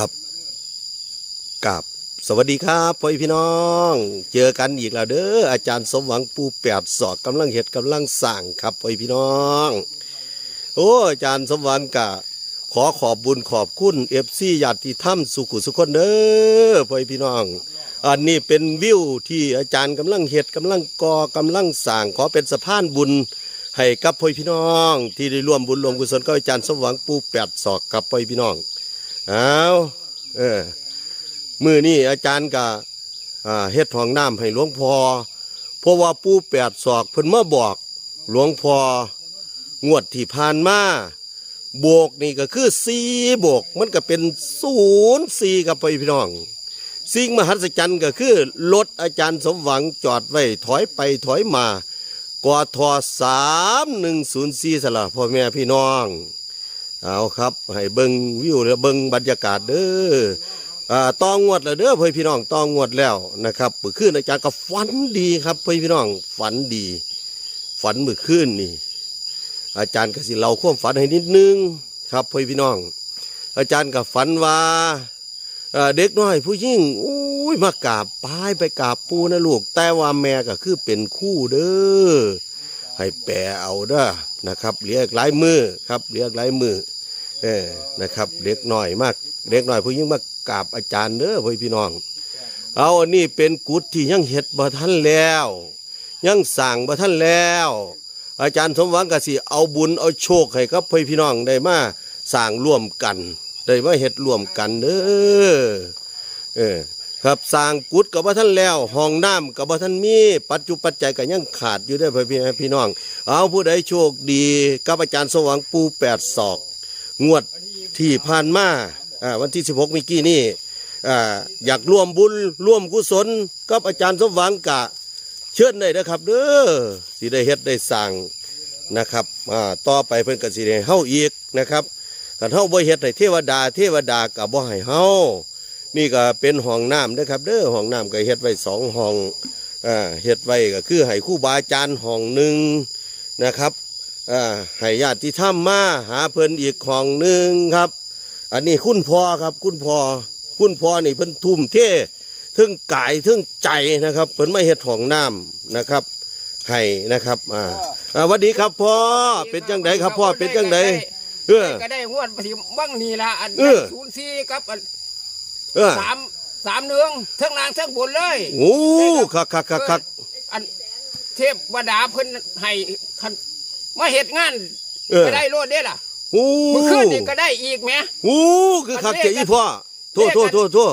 ครับกับสวัสดีครับพ่อพี่น้อง เจอกันอีกแล้วเด้ออาจารย์สมหวังปูแปดสอดกำลังเห็ดกำลังสั่งครับพ่อพี่น้อง โอ้อาจารย์สมหวังกะขอขอบบุญขอบคุณเอฟซีญาติธรรมสุขุสุคนเด้อพ่อพี่น้อง อันนี้เป็นวิวที่อาจารย์กำลังเห็ดกำลังกอกำลังสั่งขอเป็นสะพานบุญให้กับพ่อพี่น้อง ที่ได้ร่วมบุญรวมกุศลกับอาจารย์สมหวังปูแปดศอกกับพ่อพี่น้อง เอาเออมือนี่อาจารย์ก็อ่าเฮ็ดห้องน้ำให้หลวงพ่อเพราะว่าปูแปดศอกเพิ่นมาบอกหลวงพ่องวดที่ผ่านมาโบกนี่ก็คือสี่โบกมันก็เป็นศูนย์สี่กับพ่อพี่น้อง สิ่งมหัศจรรย์ก็คือรถอาจารย์สมหวังจอดไว้ถอยไปถอยมากทสามหนึ่งศูนย์สี่สละพ่อแม่พี่น้อง เอาครับให้เบิ้งวิวและเบิ้งบรรยากาศเด้ออ่าตองงวดแล้วเด้อพ่อพี่น้องตองงวดแล้วนะครับมื่อคืนอาจารย์ก็ฝันดีครับพ่อพี่น้องฝันดี ฝันมื่อคืนนี่ อาจารย์ก็สิเล่าความฝันให้นิดนึงครับพ่อพี่น้อง อาจารย์ก็ฝันว่าเด็กน้อยผู้หญิงอุ้ยมากราบปายไปกราบปูนะลูกแต่ว่าแม่ก็คือเป็นคู่เด้อ ให้แปลเอาเด้อนะครับเรียกหลายมือครับเรียกหลายมือเออนะครับเด็กน้อยมากเด็กน้อยผู้หญิงมากราบอาจารย์เด้อพ่อพี่น้อง เอาอันนี้เป็นกุฏที่ยังเฮ็ดบ่ทันแล้ว ยังสั่งบ่ทันแล้ว อาจารย์สมหวังกสิเอาบุญเอาโชคให้กับพ่อพี่น้องได้มาสร้างร่วมกันได้มาเฮ็ดร่วมกันเด้อเออ ครับสร้างกุดกับว่าท่านแล้วห้องน้ำกับว่าท่านมีปัจจุปัจจัยก็ยังขาดอยู่เด้พ,พี่พี่น้อง เอาผู้ใดโชคดีกับอาจารย์สว่างปูแปดศอก งวดที่ผ่านมาวันที่ 16 มิกี้นี่ออยากร่วมบุญร่วมกุศลกับอาจารย์สมหวังกะ เชิญได้นะครับเด้อสิได้เฮ็ดได้สร้างนะครับต่อไปเพิ่นกสิได้เฮาอีกนะครับคันเฮาบ่เฮ็ดให้เทวดาเทวดาก็บ่ให้เฮา นี่ก็เป็นห้องน้ำนะครับเด้อห้องน้ำก็เฮ็ดไว้สองห้องอ่าเฮ็ดไว้ก็คือให้ครูบาอาจารย์ห้องหนึ่งนะครับอ่าให้ญาติธรรมมาหาเพิ่นอีกห้องหนึ่งครับ อันนี้คุณพ่อครับ คุณพ่อคุณพ่อนี่เพิ่นทุ่มเทถึงกายถึงใจนะครับเพิ่นมาเฮ็ดห้องน้ำนะครับให้นะครับอ่าอ่าสวัสดีครับพ่อเป็นจังไดครับพ่อเป็นจังไดเออก็ได้งวดสิบ้างนี่ละอันเออศูนย์สี่กับอัน เออสามสามเนืองทั้งล่างทั้งบนเลยโอ้คักคักคักคักอันเทพวดาเพิ่นให้คันมาเฮ็ดงานเออก็ได้โลดเด้ล่ะโอ้เมื่อคืนนี่ก็ได้อีกแหม โอ้คือคักเจ้าอีพ่อโทษโทษโทษโทษ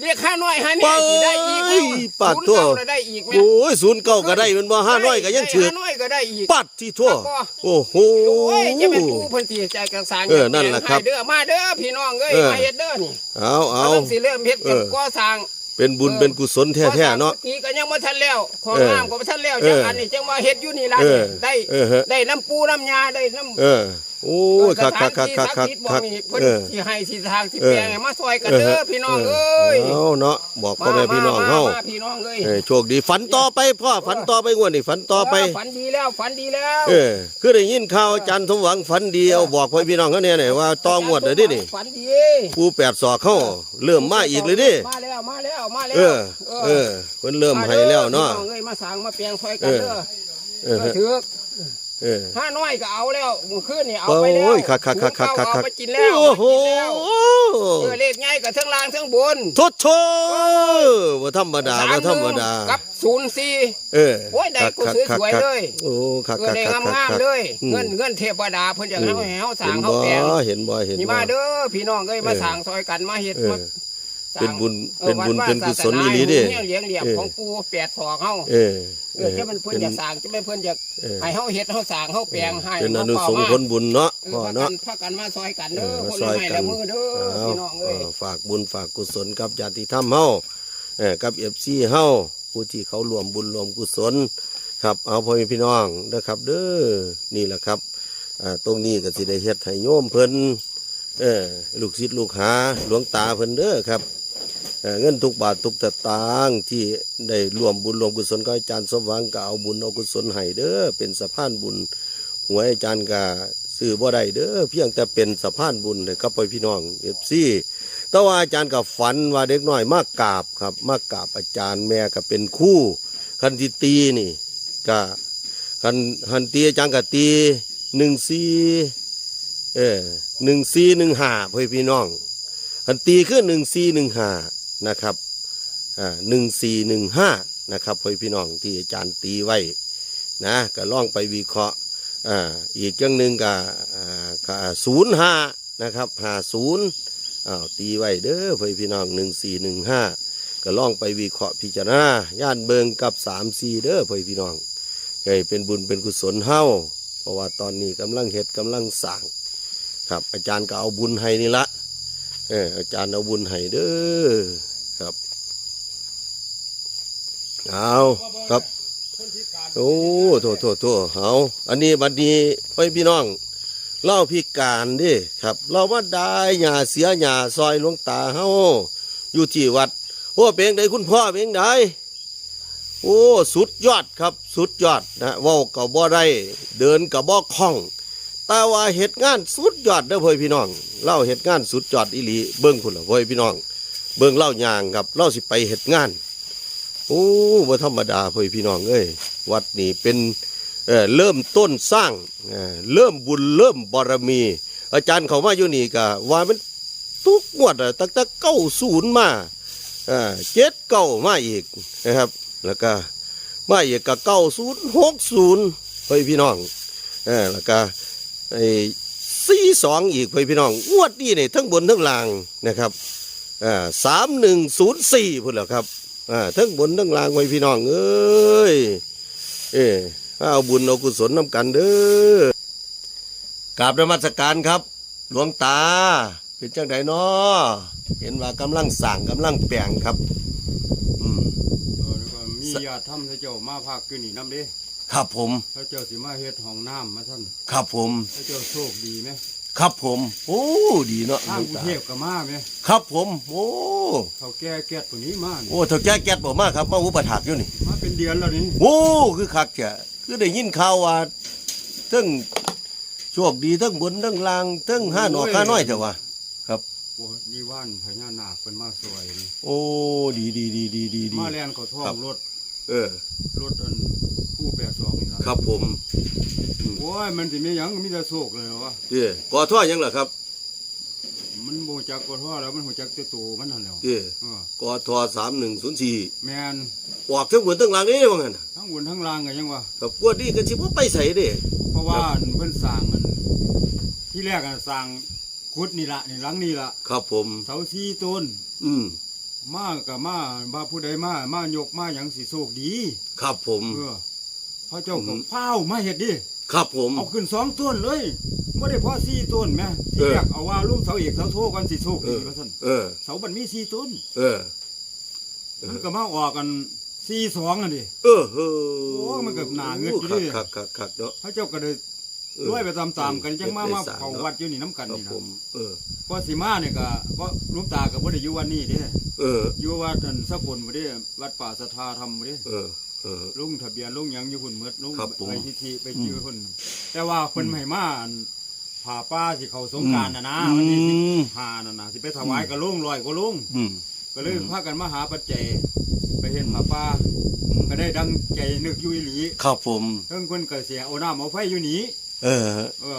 เรียกห้าน้อยห้านี่สิได้อีกแล้วปาดศูนย์ทั่วเก้าก็ได้อีกแหมโอ้ยศูนย์เก้าก็ได้มันบ่ห้าน้อยก็ยังถือได้ห้าน้อยก็ได้อีกปัดที่ทั่วแล้วก็โอ้โหโอ้ยจะเป็นผู้เพิ่นสิใจกลางสางเออนั่นแหละครับให้เด้อมาเด้อพี่น้องเอ้ยเออมาเฮ็ดเด้อนี่เอาเอาเริ่มสิเริ่มเฮ็ดกันเออก่อสร้างเป็นบุญเป็นกุศลแท้ๆเนาะนี่ก็ยังบ่ทันแล้วของเออน้ำก็บ่ทันแล้วเออจังอันนี้จังว่าเฮ็ดอยู่นี่ล่ะเออได้เออฮะได้น้ำปูน้ำยาได้น้ำเออ โอ้ยคักคักคักคักคักสถานที่ศัดิ์สิทธิ์บ่คักนี่เพิ่นเออสิให้สิทางสิเออแปลงให้มาซอยกันเด้อพี่น้องเอ้ยเอาเนาะบอกพ่อแม่พี่น้องเฮามาพี่น้องเอ้ยเออโชคดีฝันต่อไปพ่อฝันต่อไปงวดนี้ฝันต่อไปเฝันดีแล้วฝันดีแล้วเออคือได้ยินข่าวอาจารย์สมหวังฝันดีเอาบอกพ่อพี่น้องเขาเนี่ยนี่ว่าต้องงวดเลยดินี่ฝันดีปูแปดศอกเข้าเริ่มมาอีกเลยดิมาแล้วมาแล้วมาแล้วเออเออเพิ่นเริ่มให้แล้วเนาะพี่องเอ้ยมาสร้างมาแปลงซอยกันเด้อเออถือ เออห้าน้อยก็เอาแล้วมื้อคืนนี่เอาโอ้ไปแล้วยคักคักคักคักคักเอาคักไปกินแล้วโอ้โหเออเลขง่ายกับทั้งล่างทั้งบนทดโชว่าธรรมดาว่าธรรมดากับศูนย์สี่เออโอ้ยได้กูคักสคักวยคักๆเลยโอ้คักเออคักได้คักคักงามคักๆเลยอืมเงินเงินเทพดาเพิ่นอยากอืให้มเฮาสร้าเห็งนเฮาบ่แปลงเห็นบ่เห็นนี่บ่มาเด้อพี่น้องเอ้ยมาเออสร้างซอยกันมาเฮ็ดเออมาส ร้างเป็นบุญออเป็นบุญวัดเป็นกุศลศาอีสนาหลีเด้เนี่ยเลี้ยงเหลี่ยมเออ ของปู่แปดศอกเฮาเออเออจะมันเพิ่นอยากสร้างจะไม่เพิ่นอยากเออ ให้เฮาเฮ็ดเฮาสร้างเฮาแปลงให้เป็นอนุเฮาสงเฝ้าฆ์ผมาลบุญเนาะเออพ่อพากัเนาะนพากันมาซอยกันเอเด้ออคนซละอยไม้กัละนมือเด้อเอาพี่น้องเอ้ย เออฝากบุญฝากกุศลกับญาติธรรมเฮาเออกับ FC เฮาผู้ที่เขารวมบุญรวมกุศล ครับเอาพ่อแม่พี่น้องนะครับ เด้อนี่แหละครับอ่าตรงนี้ก็สิได้เฮ็ดให้โยมเพิ่นเออลูกศิษย์ลูกหาหลวงตาเพิ่นเด้อครับ เงินทุกบาททุกสตางที่ได้รวมบุญรวมกุศลกับอาจารย์สมหวังก็เอาบุญเอากุศลให้เด้อเป็นสะพานบุญหวยอาจารย์ก็ซื้อบ่ได้เด้อเพียงแต่เป็นสะพานบุญให้กับพ่อพี่น้อง FC แต่ว่าอาจารย์กับฝันว่าเด็กน้อยมากกราบครับมากกราบอาจารย์แม่ก็เป็นคู่คันที่ตีนี่ก็คันคันตีอาจารย์ก็ตีหนึ่งสี่เออหนึ่งสี่หนึ่งห้าเพื่อพี่น้องคันตีขึ้นหนึ่งสี่หนึ่งห้า นะครับหนึ่งสี่หนึ่งห้านะครับเพื่อพี่น้องที่อาจารย์ตีไว้นะก็ล่องไปวิเคราะห์อีกอย่างหนึ่งก็อ่าก็ศูนย์ห้านะครับห้าศูนย์อ้าวตีไว้เด้อเพื่อพี่น้องหนึ่งสี่หนึ่งห้าก็ล่องไปวิเคราะห์พิจารณาย่านเบิงกับสามสี่เด้อเพื่อพี่น้องให้เป็นบุญเป็นกุศลเฮ้าเพราะว่าตอนนี้กำลังเฮ็ดกำลังสั่งครับอาจารย์ก็เอาบุญให้นี่ละ เอออาจารย์เอาบุญให้เด้อครับ เอาครับ โอ้โถโถโถเอาอันนี้บัดนี้ไปพี่น้อง เล่าพิการดิครับ เราว่าได้หยาเสียหยาซอยหลวงตาเฮาอยู่ที่วัดโอ้เป็นไดคุณพ่อเป็นไดโอ้ สุดยอดครับ สุดยอดนะว้ากับบ่ได้ เดินกับบ่คล่อง แต่ว่าเหตุงานสุดยอดเด้อพ่อพี่น้อง เล่าเหตุงานสุดยอดอีหลีเบิ่งพุ่นละพ่อพี่น้อง เบิ่งเล่ายางครับเล่าสิไปเหตุงานโอ้บ่ธรรมดาพ่อพี่น้องเอ้ยวัดนี้เป็นเอ่อเริ่มต้นสร้างเอ่อเริ่มบุญเริ่มบารมี อาจารย์เขามาอยู่นี่ก็ว่ามันทุกงวดอะตั้งแต่เก้าศูนย์มาเอ่อเจ็ดเก้ามาอีกนะครับ แล้วก็มาอีกก็เก้าศูนย์หกศูนย์พ่อพี่น้องเออแล้วก็ ไอ้สี่สองอีกพ่อพี่น้องงวดนี้เนี่ยทั้งบนทั้งล่างนะครับอ่าสามหนึ่งศูนย์สี่พุ่นแล้วครับอ่าทั้งบนทั้งล่างไว้พี่น้องเอ้ยเอ้เอาบุญเอากุศลน้ำกันเด้อกราบนมัสการครับ หลวงตา เป็นจังไดน้อเห็นว่ากำลังสั่งกำลังแปลงครับ อืมมีญาติธรรมเจ้ามาภาคขึ้นนี่น้ำเด้ ครับผมพระเจ้าสิมาเฮ็ดห้องน้ำมาท่านครับผมพระเจ้าโชคดีไหมครับผม โอ้ดีเนาะหลทางวงกรุงตาเทพก็มาไหมครับผม โอ้เขาแก้แก้ตัวนี้มานี่โอ้เถ่าแก่แก๊สบ่มากครับมาอุปถักอยู่นี่มาเป็นเดือนแล้วนี่โอ้คือคักแกคือได้ยินข่าวว่าทั้งโชคดีทั้งบนทั้งล่างทั้งห้าหนอข้าน้อยเถอะวะโอ้ดีว่านพญานาคเป็นมาสวยนี่โอ้ดีดีดีดีดีดีมาแลนก็ท่อครังบรถ เออ รถอันผู้แปดสองนี่ละครับผมโอ้ยมันสิมีหยังมีแต่โชคเลยเหรอวะเด้กอท่อยังล่ะครับมันโบจักก็ท่อแล้วมันหัวจักแต่ตัวมันนั่นแหล้วเด้เออกอท่อสามหนึ่งศูนย์สี่แมนออกทั้งบนทั้งล่างนี่ว่างั้นน่ะทั้งบนทั้งล่างก็ยังวะกับกวดนี่กันชิบ่ไปใส่เด้ เพราะว่าเพิ่นสร้างมันที่แรกอะสร้างคุดนี่ละนี่หลังนี่ละครับผม เสาสี่ต้น อืม มากับมาบ่าผู้ใดมามายกมาหยังสิโชคดี ครับผมเออพระเจ้าอืก็มเฝ้าวมาเฮ็ดดิครับผมเอาขึ้นสองต้นเลยบ่ได้พอสี่ต้นแหม่ที่เออแรกเอาว่าลุงเสาเอกเสาโทกันสิโชคดีว่าซั่นเออเสาบันมีสี่ต้นเออเออมันก็มาออกกันสี่สองอันดิเออเออโอ้มันก็น่าเงินอยู่คัดิกคักคักคักเนาะพระเจ้าก็เลยเออ รวยไปตามๆกันจังมามาได้สร้เผานะวัดอยู่นี่น้ำกันครับนี่ผนะมเออพอสิมาเนี่ยก็เพราะหลุงตาก็บ่ได้อยู่วันนี้เด้เอออยู่วัดอันสกลบ่ได้วัดป่าสัทธาธรรมบ่ได้เออเออลงทะเบียนลงหยังอยู่พุ่นหมดลงครับผมไปที่ที่ไปชื่อพุ่นแต่ว่าเพิ่นให้มาอันผ่าป้าสิเข้าสงกรารน่ะนะอืมวันที่สิบห้านั่นน่ะสิไปถวายก็ลงลอยก็ลงอืมก็เลยอืมพากันมาหาปัจจัยไปเห็นผ่าป้าก็ได้ดังใจนึกอยู่อีหลีครับผมเพิ่งเพิ่นก็เสียเอาน้ำเอาไฟอยู่นี่ เออ เออ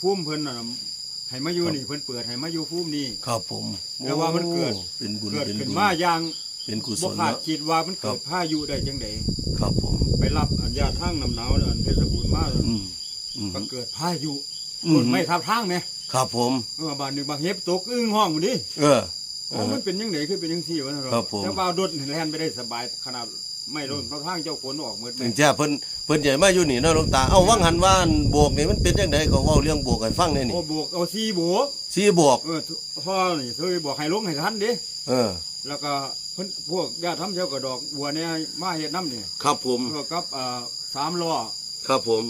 ภูมิเพิ่นน่ะให้มาอยู่นี่เพิ่นเปิดให้มาอยู่ภูมินี่ ครับผมแล้วว่ามันเกิด โอ้เป็นบุญเกิดเป็นขึ้นบุญมาอย่างเป็นกุศบ่ลคาดเนาะ คิดว่ามันครัเกิบดพายุได้จังไดครับผม ไปรับอัญญาทางน้ำหนาวอันเพชรบูรณ์มาอืมอืม ก็เกิดพายุอืคนไม่ทับทางไหมครับผม เออบานหนึ่งบางเฮ็บตกอึ้งห้องหมดดิเออโอ้มันเป็นยังไงคือเป็นยังสี่วะนะครับผม แต่ว่าดดแล่นไปได้สบายขนาด ไม่โดนเพราะทางเจ้าขนออกหมดถึงจะเพิ่นเพิ่นใหญ่มาอยู่นี่เนาะหลวงตา เอาวังหันว่านโบกนี่มันเป็นจังไดก็เว้าเรื่องโบกให้ฟังได้นี่โอ้บวกเอาสี่บวกสีโบก เออพ่อนี่เคยบอกให้ลงให้ทันดิเออ แล้วก็เพิ่นพวกญาติทำเจ้ากระดอกบัวเนี่ยมาเฮ็ดน้ำนี่ครับผมเออกับอ่าสามล้อครับผม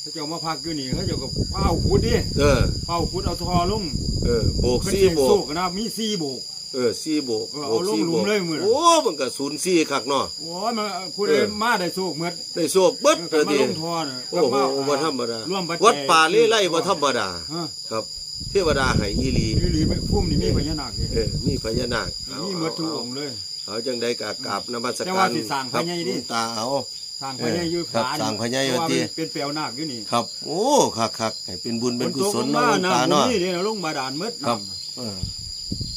เขาเจ้ามาพักอยู่นี่เขาเจ้าก็เฝ้าขุดดิเออเฝ้าขุดเอาทอลงเออ โบกเพิ่นสีสิโบโซก กนะมีสี่โบก เออสีโบกเออเอาลงหลุมเลยมื้อน่ะโอ้มันก็ศูนย์สี่คักเนาะ โอ้ยมันผู้ใดเออ มาได้โซกหมดได้โชคเบิดก็เลยมาดิลงทอน่ะโอ้โหบ่ธรรมดาร่วมปัจจัยวัดป่าลี้ไล่บ่ธรรมดา ฮะครับ เทวดาให้อีหลีอีหลีพุ่มนี่มีพญานาคเด้เออมีพญานาคเอามีหมดทุกองค์เลย เอาจังได้กะกราบนมัสแต่กาว่ารสิสร้างครับพญาดิ หลวงตาเอา สร้างพญาอยู่ครับขาสร้างพญาอยู่เพระว่ที่มันเป็นแปลวนาคอยู่นี่ครับ โอ้คักคักๆให้เป็นบุญเป็นกุศลฝเนาะหลวงตกตาลงมเนาะำนี่เด้อลงบาดาลหมดครับน้ำเออ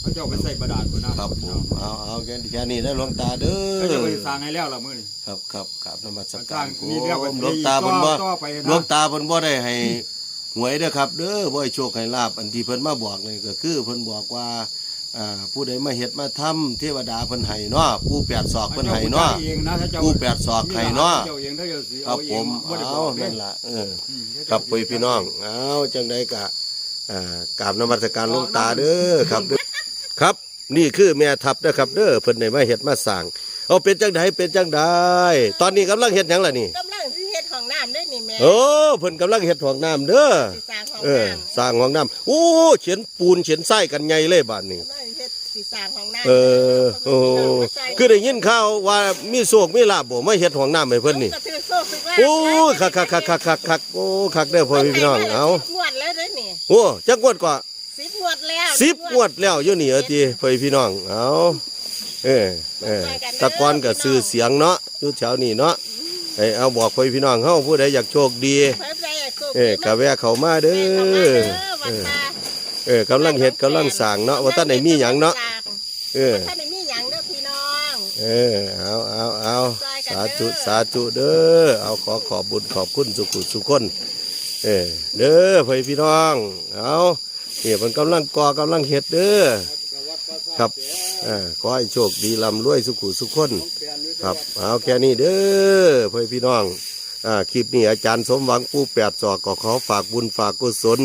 เขาเจ้าไปใส่บาดาลพุ่นนะครับผมเอาเอาแค่แค่นี้นะหลวงตาเด้อเขาเจ้าไปสร้างให้แล้วล่ะมื้อนี้ครับครับกราบนมัสสการร้างผนี่แล้วก็มหลวงตาเพิ่นบ่ต่อไปนะหลวงตาเพิ่นบ่ได้ให้หวยเด้อครับเด้อบ่ให้โชคให้ลาบอันที่เพิ่นมาบอกนี่ก็คือเพิ่นบอกว่าอ่าผู้ใดมาเฮ็ดมาทำเทวดาเพิ่นให้เนาะผู้แปดศอกเพิ่นให้เนาะเองนะถ้าเจ้าผู้แปดศอกให้เนาะเจ้าเองถ้าเจ้าสิครับเอผเองมบ่ได้บเอาอกเด้นั่นล่ะเอออืมครับพี่พี่น้องเอาจังไดกะอ่ากราบนมัสการหลวงตาเด้อครับเด้อ ครับ นี่คือแม่ทัพเด้อครับเด้อเพิ่นได้มาเฮ็ดมาสร้างเอาเป็นจังไดเป็นจังไดตอนนี้กำลังเฮ็ดหยังล่ะนี่กำลังสิเฮ็ดห้องน้ำด้วยนี่แม่โอ้เพิ่นกำลังเฮ็ดห้องน้ำเด้อสิสร้างห้องเออน้ำสร้างห้องน้ำโอ้เขียนปูนเขียนทรายกันใหญ่เลยบาดนี้กำลังเฮ็ดสิสร้างห้องน้ำเออโอ้คือได้ยินข่าวว่ามีโชคมีลาบบ่มาเฮ็ดห้องน้ำให้เพิ่นนี่ ก็ถือโซ่ถือว่าโอ้คักคักคักคักคักคักโอ้คักเด้อพ่อพี่น้องเอาสิบงวดแล้วเด้อนี่โอ้จักงวดกว่า สิบงวดแล้วสิบงวดแล้วอยู่นี่เออตีเพื่อพี่น้องเอาเออเออแตะกอนกับซื้อเสียงเนาะอยู่แถวนี้เนาะเออเอาบอกเพื่อพี่น้องเฮาผู้ใดอยากโชคดีเพิ่นได้โซ่เออกะแวะเข้ามาเด้เข้ามาอเด้อวัเอดอตาเออกำลังเฮ็ดกำลังสร้างเนาะว่าท่านไหนมีหยังเนาะเออท่านได้มีหยังเด้อพี่น้องเออเอาเอาเอาสาธุสาธุเด้อเอาขอขอบบุญขอบคุณสุขุสุขคนเออเด้อเพื่อพี่น้องเอาเนี่ยมันกำลังก่อกำลังเฮ็ดเด้อครับอ่าขอให้โชคดีลำรวยสุขุสุขคนครับเอาแค่นี้เด้อเพื่อพี่น้องอ่าคลิปนี้อาจารย์สมหวังผู้แปดศอกก็ขอฝากบุญฝากกุศล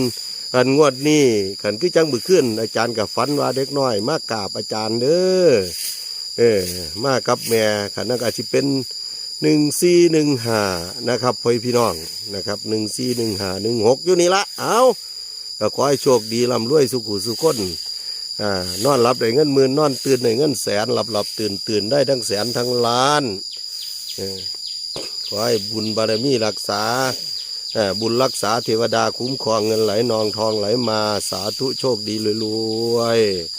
อันงวดนี้ขันคือจังมือขึ้น อาจารย์กับฝันว่าเด็กน้อย มากราบอาจารย์เด้อเออมากับแม่ขันนักอาจจะเป็นหนึ่งสี่หนึ่งหานะครับพ่อพี่น้องนะครับหนึ่งสี่หนึ่งหาหนึ่งหกอยู่นี่ละเอา ก็ขอให้โชคดีลำรวยสุขุสุขคนอ่านอนหลับได้เงินหมื่นนอนตื่นได้เงินแสนหลับหลับตื่นตื่นได้ทั้งแสนทั้งล้านขอให้บุญบารมีรักษาบุญรักษาเทวดาคุ้มครองเงินไหลนองทองไหลมาสาธุโชคดีรวยๆ